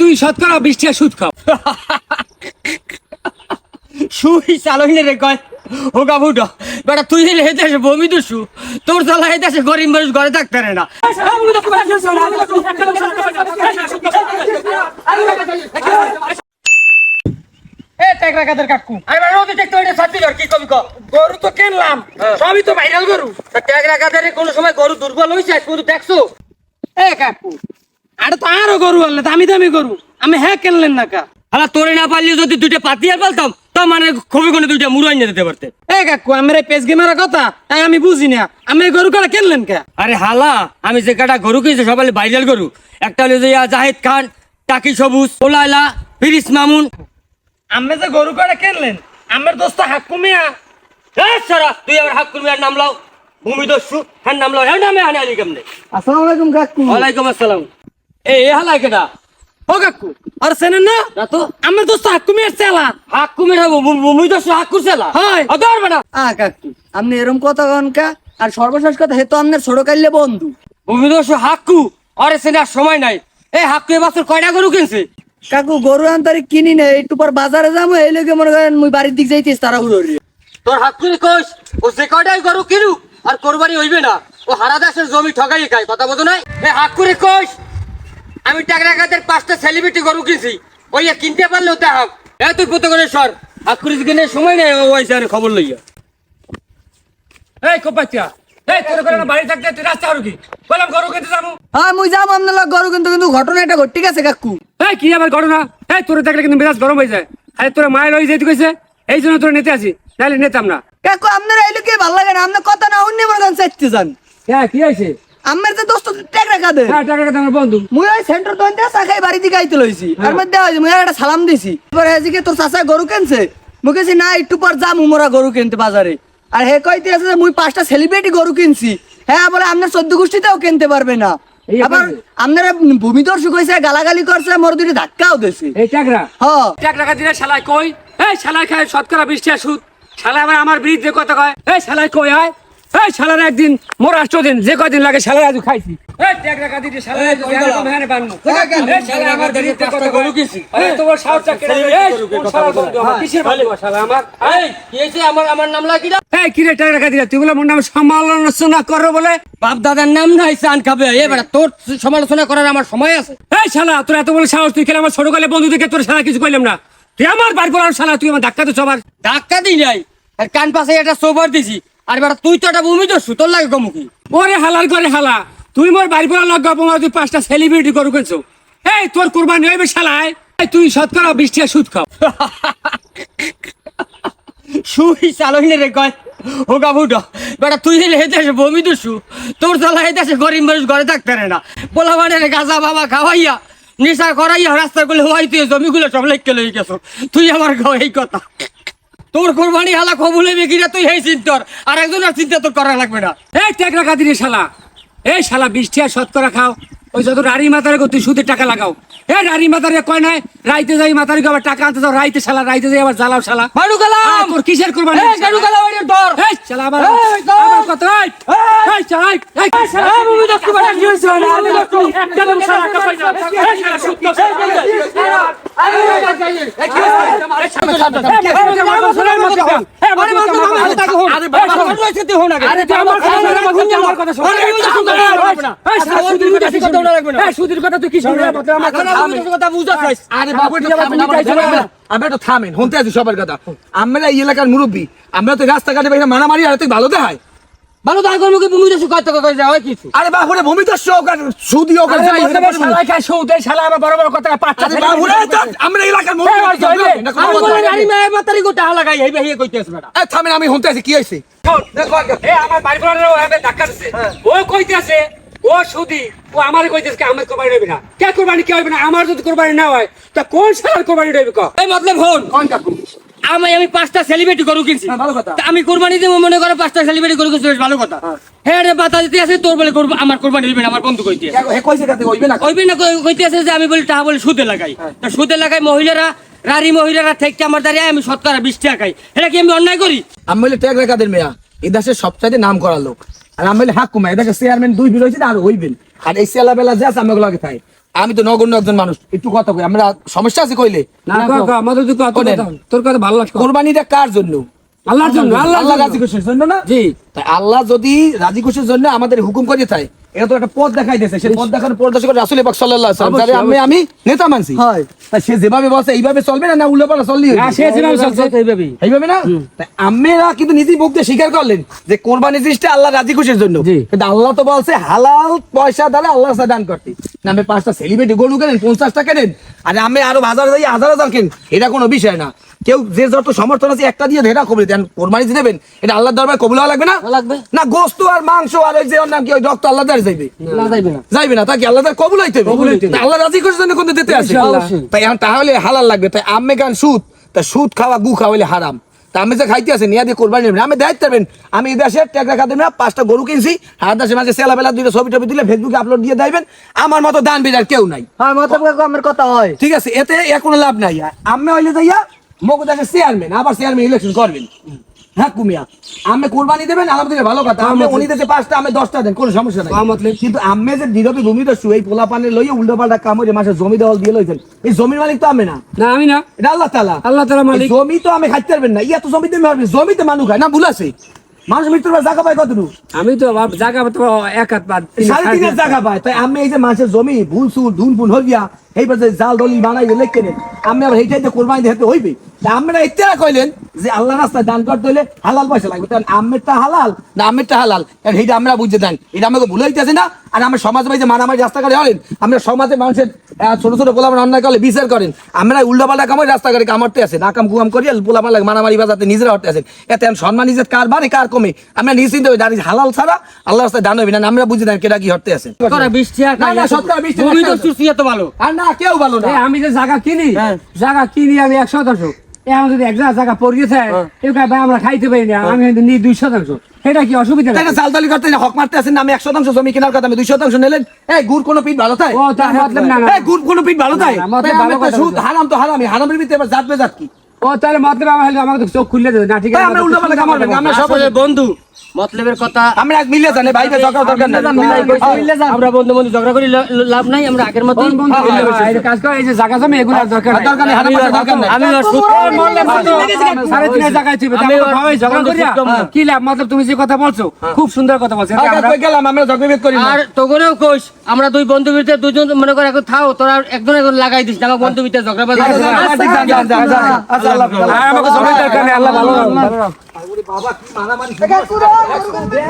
তুই শতকরা বিশ টাকা সুদ খাও। শুই চালইলে রে কয়। হোগা ফুটো বেটা তুই হলে হেতে আসে বমি দুসু। তোর চালা হেতে আসে গরিব মানুষ ঘরে থাকতে পারে না। গরু তো কিনলাম সবই তো ভাইরাল গরু। টেকরা কাদের কোন সময় গরু দুর্বল হইছে শুধু দেখছ? এ কাকু আরে তো আরও গরু আনলে দামি দামি গরু। আমি হ্যাঁ কিনলেন না কা? হালা তোরে না পারলে যদি দুইটা পাতিয়ার পালতাম তো মানে খুবই কোনো দুইটা মুড়াই নিয়ে দিতে পারতে। এ কাকু আমার এই পেজ গেমের কথা তাই আমি বুঝি না। আমি এই গরু কাটা কিনলেন কে? আরে হালা আমি যে কটা গরু কিনছি সবাই ভাইরাল গরু। একটা হলো যে ইয়া জাহিদ খান টাকি সবুজ ওলাইলা ফিরিস মামুন। আমি যে গরু কাটা কিনলেন আমার দোস্ত হাক্কু মিয়া। এ সারা তুই আমার করবি আর নাম লাও। ভূমি দস্যু হ্যাঁ নাম লাও হ্যাঁ নামে হানে আলি কেমনে? আসসালামু আলাইকুম কাকু। ওয়ালাইকুম আসসালাম। এ এ হালাই কেটা ও কাকু আর চেনেন না? না তো। আমার দোস্ত হাক্কু মিয়ার চেলা হাক কুমির হব ভূমি দস্যু হাক করছেলা হয়। অদর বেটা। আ কাকু আপনি এরম কথা কন কা? আর সর্বশেষ কথা হেতু আপনার ছোট কাইলে বন্ধু। ভূমি দস্যু হাক্কু আরে সেনার সময় নাই। এই হাক্কু এবছর কয়টা গরু কিনছে? কাকু গরু আনতারি কিনি না একটু পর বাজারে যাব এই লোকে মনে করেন মুই বাড়ির দিক যাইতেছ তারা হুড়ি তোর করে কোষ ও যে কয়টাই গরু কিনু আর কোরবানি হইবে না। ও হারা দাসের জমি ঠগাই খায় কথা বলতো নাই? এ হাত করে কোষ আমি টাকরা কাদের পাঁচটা সেলিব্রিটি গরু কিনছি। ওই কিনতে পারলেও তা হাক। এ তুই করে সর? করে কিনে সময় নেই ও আইসা আর খবর লইয়া। এই কোপাচ্ছা এই তোর করে না বাড়ি থাকতে তুই রাস্তা কি বললাম গরু কিনতে যাব। হ্যাঁ মুই যাব গরু কিন্তু কিন্তু ঘটনা এটা ঘট ঠিক আছে কাকু। এই কি আবার ঘটনা? এই তোরে দেখলে কিন্তু মেজাজ গরম হয়ে যায়। আরে তোরা মায়ের হয়ে যেতে কইছে এই জন্য তোরা নিতে আসি নাহলে নিতাম না। কাকু আপনার এই লোকে ভালো লাগে না আপনার কথা না অন্য মনে চাইতে যান। হ্যাঁ কি হয়েছে? আমার যে দোস্ত টেক রাখা দে হ্যাঁ টাকা টাকা আমার বন্ধু। মুই ওই সেন্টার দোকান দিয়ে চাখাই বাড়ি দিকে আইতে লইছি। আর মধ্যে হয়েছে মুই একটা সালাম দিছি। এবার হেজিকে তোর চাচা গরু কিনছে? মুই কেছি না একটু পর যাম মোরা গরু কিনতে বাজারে। আর হে কইতে আছে যে মুই পাঁচটা সেলিব্রিটি গরু কিনছি। হ্যাঁ বলে আপনার চোদ্দ গোষ্ঠীতেও কিনতে পারবে না। এই আবার ব্যাপারে? আপনারা ভূমি দর্শক হয়েছে গালাগালি করছে মোর দুটি ধাক্কাও দিছে। এই কই? এই শালাই খায় শতকরা বিশ টাকা সুদ। শালা আবার আমার বিরুদ্ধে কথা কয়। এই কই আয়? এই শালার একদিন মোর আষ্ট দিন যে কদিন লাগে শালাই আজ খাইছি। এই এক টাকা দিতে শালাই আজ মেহানে বানমু এই শালা আমার বিরুদ্ধে কথা গরু গরু এই তোমার সাহসটা কেটে এই শালা বন্ধু আমার কিসের বন্ধু শালা আমার? এই কি আমার আমার নাম লাগি না? এই কিরে টাকা টাকা দিলে তুই বলে মোর নাম সমালোচনা করো বলে? বাপ দাদার নাম নাই চান খাবে। এবার তোর সমালোচনা করার আমার সময় আছে। এই শালা তোর এত বলে সাহস তুই খেলে আমার ছোট কালে বন্ধু দেখে তোর শালা কিছু কইলাম না। তুই আমার বাড়ি পড়ার শালা তুই আমার ধাক্কা তো সবার ধাক্কা দিই নাই। আর কান পাশে একটা সোবার দিছি। আর বেটা তুই তো একটা ভূমি দস্যু তোর লাগে কমুকি ওরে হালাল করে হালা তুই মোর বাড়ি পড়া লগ তোমার তুই পাঁচটা সেলিব্রিটি করু কেছো এই তোর কোরবানি হইবে শালায়। তুই শতকরা বিশ টাকা সুদ খাও। শুই চালইলে রে কয় হোগা ফুটো বেটা তুই হলে হেতে বমি দস্যু তোর চালা হেতে গরিব মানুষ ঘরে থাকতে না। পোলা মানে গাজা বাবা খাওয়াইয়া নেশা করাইয়া রাস্তা করলে হওয়াই তুই জমিগুলো সব লেখকে লই গেছো। তুই আমার গাও এই কথা। তোর কোরবানি হালা কবুলে বেকিরা তুই এই চিন্তর আর একজন আর চিন্তা তোর করা লাগবে না এই টেক রাখা দিলে শালা এই শালা বিশ টাকা শতকরা খাও ওই যত রাড়ি মাথারে তুই সুদে টাকা লাগাও এ রাড়ি মাথারে কয় নাই রাইতে যাই মাথারে আবার টাকা আনতে যাও রাইতে শালা রাইতে যাই আবার জ্বালাও শালা আ, গেলাম তোর কিসের কোরবানি এই গাড়ু গেলাম এর দর এই শালা আবার এই, আবার কত এই এই শালা এই, এই শালা এই ভূমি দস্যু বেটা কি হয়েছে আমি তো একদম শালা কাপাই না এই শালা আমার কথা তুই কি শুনবি আরে বাবু একটু থামেন, আমার কথা বলবেন। আমরা তো থামেন শুনতে আছি সবার কথা। আমরা এই এলাকার মুরব্বী। আমরা তো রাস্তাঘাটে বাইরে মারামারি আর তুই ভালো দেখায়। ভালো তার কর্মকে ভূমি দস্যু কয় টাকা করে যাওয়া কিছু? আরে আর সুদি হোক আর যাই হোক, এটা আরে বাবুরে তো আমরা এলাকার কোনো আমি কথা বলি না। গাড়ি মেয়ে মাতারি গোটা হালা গাই হেবে হেয়ে কইতেছ বেটা এই থামেন আমি শুনতে আছি কি হয়েছে? ও কইতেছে ও সুদি ও আমার কইতেছে কি আমার কোরবানি রইবে না। কে কোরবানি কে হইবে না? আমার যদি কোরবানি না হয় তা কোন সালের কোরবানি রইবে ক? এই মতলব হন কোন কাকু আমি আমি পাঁচটা সেলিব্রিটি গরু কিনছি। হ্যাঁ, ভালো কথা। আমি কোরবানি দিব মনে করে পাঁচটা সেলিব্রিটি গরু কিনছি ভালো কথা। হ্যাঁ। রে বাতা দিতে আছে তোর বলে করব আমার কোরবানি হইবে না আমার বন্ধু কইতে কইবি না কই- কইতে আছে যে আমি বলি টাকা বলে সুদে লাগাই। তা সুদে লাগাই মহিলারা রারি মহিলারা থেকে আমার দাঁড়িয়ে আমি শতকরা বিশ টাকা খাই। এটা কি আমি অন্যায় করি? আমি বলি ট্যাগ রেখাদের মেয়া দেশের সবচাইতে নাম করা লোক। আর আমি বলি হাক কুমা এই দেশের চেয়ারম্যান দুই বিল হয়েছে আর হইবেন আর এই সেলা বেলা যে আছে আমি ওগুলো খাই। আমি তো নগণ্য একজন মানুষ। একটু কথা কই আমরা সমস্যা আছে কইলে? তুই। তোর কথা ভালো লাগছে। কোরবানিটা কার জন্য? আল্লাহর জন্য আল্লাহ রাজি খুশির জন্য না? জি। তাই আল্লাহ যদি রাজি খুশির জন্য আমাদের হুকুম করে থাকে এটা তো একটা পথ দেখাই দিয়েছে। সেই পথ দেখানোর পর দর্শক রাসুল পাক সাল্লাল্লাহু আলাইহি ওয়াসাল্লাম আমি আমি নেতা মানছি। হয়। তাই সে যেভাবে বলছে এইভাবে চলবে না না উল্টো পাল্টা চললি না, সে যেভাবে চলছে এইভাবেই। এইভাবে না? তাই আম্মেরা কিন্তু নিজেই মুখ দিয়ে স্বীকার করলেন যে কোরবানি জিনিসটা আল্লাহ রাজি খুশির জন্য। কিন্তু আল্লাহ তো বলছে হালাল পয়সা দ্বারা আল্লাহ দান করতে। না আমি পাঁচটা সেলিব্রিটি গরু কেনেন পঞ্চাশটা কেনেন? আর আমি আরও হাজার হাজার হাজার হাজার কেন এটা কোনো বিষয় না। কেউ যে যত সমর্থন আছে একটা দিয়ে ধেরা কবলে দেন কোরবানি দিয়ে দেবেন এটা আল্লাহর দরবারে কবুল হওয়া লাগবে না? লাগবে। না গোস্ত আর মাংস আর ওই যে ওর নাম কি ওই রক্ত আল্লাহ দ্বারা যাইবে। না যাইবে না। যাইবে না তাকে আল্লাহ তার কবুল হইতে হবে? আল্লাহ রাজি করার জন্য কিন্তু দিতে ইনশাআল্লাহ। তাই তাহলে হালাল লাগবে। তাই আম্মে গান সুদ তা সুদ খাওয়া গু খাওয়া হইলে হারাম। তা আমি যে খাইতে আছি নিয়ে দিয়ে কোরবানি নেবেন আমি দায়িত্ব দেবেন আমি এই দেশে ট্যাগ খাতে না পাঁচটা গরু কিনছি হাত দেশে মাঝে সেলা বেলা দুইটা ছবি টবি দিলে ফেসবুকে আপলোড দিয়ে দেবেন। আমার মতো দান বিদার কেউ নাই। হ্যাঁ আমার কথা হয়। ঠিক আছে এতে কোনো লাভ নাই। আমি হইলে যাইয়া মগু দেশের চেয়ারম্যান আবার চেয়ারম্যান ইলেকশন করবেন। হ্যাঁ কুমিয়া। আমি কোরবানি দেবেন আলহামদুলিল্লাহ ভালো কথা। আমি উনি দিতে পাঁচটা আমি দশটা দেন কোনো সমস্যা নাই। হ্যাঁ, কিন্তু আমি যে নীরবে ভূমি দস্যু এই পোলা পানে লইয়ে উল্টো পাল্টা কাম কামড়ে মাসে জমি দেওয়াল দিয়ে লইছেন। এই জমির মালিক তো আমি না। না আমি না। এটা আল্লাহ তালা আল্লাহ তালা মালিক। জমি তো আমি খাইতে পারবেন না। ইয়া তো জমিতে জমিতে মানুষ খায়। না ভুল আছে। মানুষ মৃত্যুর পর জায়গা পায় কতটুকু? আমি তো জায়গা তো এক হাত পা তিন সাড়ে হাত, তিনের জায়গা পায়। তাই আমি এই যে মাছের জমি ভুল সুর ধুন ফুল হইয়া এই যে জাল দলিল বানাই লেখ কেনেন আমি আবার এইটাইতে কোরবানি দিতে হইবে তা আমরা ইত্যারা কইলেন যে আল্লাহ রাস্তায় দান করতে হইলে হালাল পয়সা লাগবে। কারণ আমেরটা হালাল না আমেরটা হালাল? কারণ এইটা আমরা বুঝতে দেন। এটা আমাকে ভুলে হইতেছে না। আর আমরা সমাজে ভাই যে মারামারি রাস্তাঘাটে হলেন আমরা সমাজে মানুষের ছোট ছোট পোলাপান অন্যায় করলে বিচার করেন। আমরা উল্টা পাল্টা কামাই রাস্তাঘাটে কামড়তে আছে নাকাম কুয়াম করি পোলাপান লাগে মারামারি বাজাতে নিজেরা হতে আছেন এতে আমি সম্মান নিজের কার বাড়ে কার কমে? আমরা নিশ্চিন্ত হই দাঁড়িয়ে হালাল ছাড়া আল্লাহ রাস্তায় দান হইবে না আমরা বুঝি না কেটা কি হতে আছে? ভালো। আর না কেউ ভালো না। আমি যে জায়গা কিনি হ্যাঁ। জায়গা কিনি আমি এক শতাংশ এখন যদি এক ভাই আমরা খাইতে পারি না। আমি কিন্তু নিই দুই শতাংশ। এটা কি অসুবিধা? তাই নাই? না চালতালি করতে না, হক মারতে আছেন না, আমি এক শতাংশ জমি কেনার কথা আমি দুই শতাংশ নিলেন। এই গুড় কোনো পিঠ ভালো তাই? এই গুড় কোনো পিঠ ভালো তাই? না, মতলব তাই আমি ভালো তো কথা সুদ হারাম তো হারামি হারামের ভিতরে এবার জাত বেজাত কি? ও তাহলে মতলব আমার হলে আমাকে চোখ খুললে দেবে। না ঠিক আছে আমরা উল্টো পাল্টা কামাবেন আমরা সব বন্ধু মতলবের কথা আমরা এক মিলে জানে ভাই দরকার দরকার নাই। মিলাই কইছি, আমরা বন্ধু বন্ধু ঝগড়া করি লাভ নাই আমরা আগের মতো কোন বন্ধু হ্যাঁ, হ্যাঁ, এই কাজ করে এই যে জায়গা জমি এগুলো আর দরকার। দরকার নেই হারাম দরকার নাই। আমি আর মরলে সাড়ে তিন আমি ভাবে ঝগড়া না। কি লাভ? মতলব তুমি যে কথা বলছো খুব সুন্দর কথা বলছো। কই গেলাম? আমরা ঝগড়া করি আর তোগরেও কইস আমরা দুই বন্ধু ভিতরে দুজন মনে করে এখন থাও তোরা একজন একজন লাগাই দিস না আমার বন্ধু ভিতরে ঝগড়া বাজ আচ্ছা, আচ্ছা, আচ্ছা, আল্লাহ আল্লাহ। বাবা কি মারামারি কাকু রে,